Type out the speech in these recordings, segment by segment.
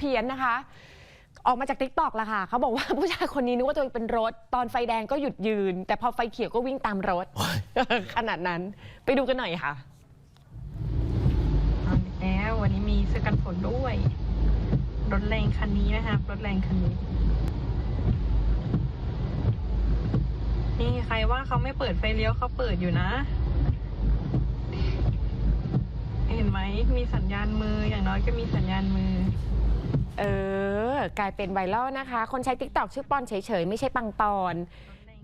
เพี้ยนนะคะ ออกมาจากทิกตอกละค่ะเขาบอกว่าผู้ชายคนนี้นึกว่าตัวเองเป็นรถ ตอนไฟแดงก็หยุดยืน แต่พอไฟเขียวก็วิ่งตามรถ ขนาดนั้นไปดูกันหน่อยค่ะแล้ววันนี้มีเสื้อกันฝนด้วยรถแรงคันนี้นะคะรถแรงคันนี้ นี่ใครว่าเขาไม่เปิดไฟเลี้ยวเขาเปิดอยู่นะ เห็นไหมมีสัญญาณมืออย่างน้อยก็มีสัญญาณมือ เออ กลายเป็นไวรัลนะคะ คนใช้ทิกตอกชื่อปอนเฉยๆ ไม่ใช่ปังปอน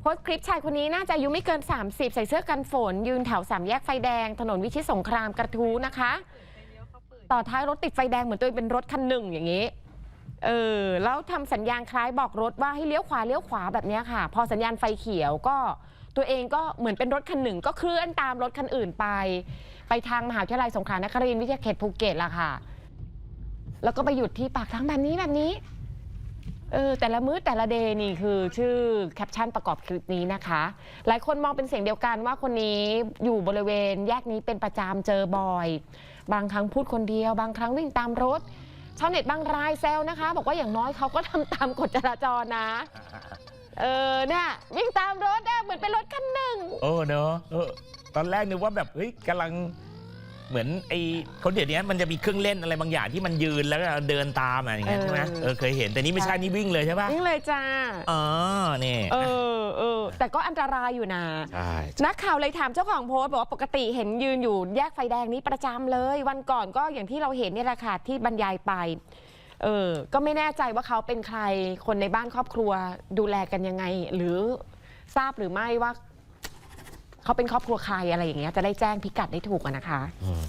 โพสต์คลิปชายคนนี้น่าจะอายุไม่เกิน 30 ใส่เสื้อกันฝน ยืนแถวสามแยกไฟแดง ถนนวิชิตสงครามกระทู้นะคะ ต่อท้ายรถติดไฟแดงเหมือนตัวเองเป็นรถคันหนึ่งอย่างนี้ เออ แล้วทำสัญญาณคล้ายบอกรถว่าให้เลี้ยวขวาเลี้ยวขวาแบบนี้ค่ะ พอสัญญาณไฟเขียวก็ตัวเองก็เหมือนเป็นรถคันหนึ่งก็เคลื่อนตามรถคันอื่นไป ไปทางมหาวิทยาลัยสงขลานครินทร์วิทยาเขตภูเก็ตล่ะค่ะ แล้วก็ไปหยุดที่ปากทางแบบนี้แบบนี้เออแต่ละมื้อแต่ละเดย์นี่คือชื่อแคปชั่นประกอบคลิปนี้นะคะ หลายคนมองเป็นเสียงเดียวกันว่าคนนี้อยู่บริเวณแยกนี้เป็นประจำเจอบ่อย บางครั้งพูดคนเดียว บางครั้งวิ่งตามรถชาวเน็ตบางรายแซวนะคะ บอกว่าอย่างน้อยเขาก็ทำตามกฎจราจรนะ เออเนี่ยวิ่งตามรถอะเหมือนเป็นรถคันหนึ่งเออเนอะเออตอนแรกนึกว่าแบบเฮ้ยกำลัง เหมือนไอ้คนเดี๋ยวนี้มันจะมีเครื่องเล่นอะไรบางอย่างที่มันยืนแล้วก็เดินตามอะอย่างเงี้ยเออใช่ไหมเออเคยเห็นแต่นี่ไม่ใช่นี่วิ่งเลยใช่ปะวิ่งเลยจ้าอ๋อนี่เออเออแต่ก็อันตรายอยู่นะใช่นักข่าวเลยถามเจ้าของโพสต์บอกว่าปกติเห็นยืนอยู่แยกไฟแดงนี้ประจำเลย วันก่อนก็อย่างที่เราเห็นเนี่ยแหละค่ะที่บรรยายไปเออ ก็ไม่แน่ใจว่าเขาเป็นใคร คนในบ้านครอบครัวดูแลกันยังไง หรือทราบหรือไม่ว่า เขาเป็นครอบครัวใครอะไรอย่างเงี้ยจะได้แจ้งพิกัดได้ถูกอะนะคะ อืม